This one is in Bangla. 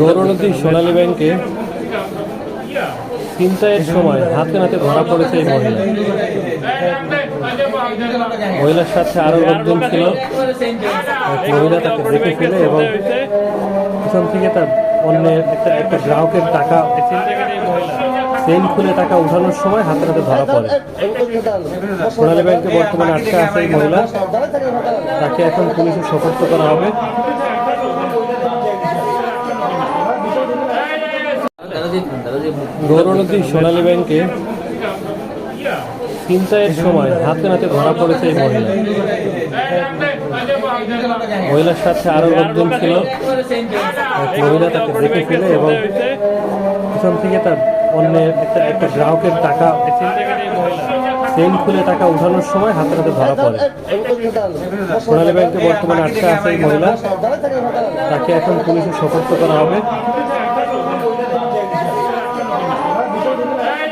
গৌরনদী সোনালী ব্যাংকে ছিনতাইয়ের সময় হাতে নাতে ধরা পড়েছে এই মহিলা। মহিলার সাথে আরও লোকজন ছিল। মহিলা তাকে দেখে ফেলে এবং পিছন থেকে তার অন্যের একটা একটা গ্রাহকের টাকা চেইন খুলে টাকা উঠানোর সময় হাতে হাতে ধরা পড়ে। সোনালী ব্যাংকে বর্তমানে আটকা আছে এই মহিলা। তাকে এখন পুলিশে সোপর্দ করা হবে। গৌরনদী সোনালী ব্যাংকে ছিনতাইয়ের সময় হাতে নাতে ধরা পড়েছে এই মহিলা। মহিলার সাথে আরও লোকজন ছিল। মহিলা তাকে দেখে ফেলে এবং পিছন থেকে তার অন্যের একটা একটা গ্রাহকের টাকা চেইন খুলে টাকা উঠানোর সময় হাতে হাতে ধরা পড়ে। সোনালী ব্যাংকে বর্তমানে আটকা আছে এই মহিলা। তাকে এখন পুলিশে সতর্ক করা হবে। Hey!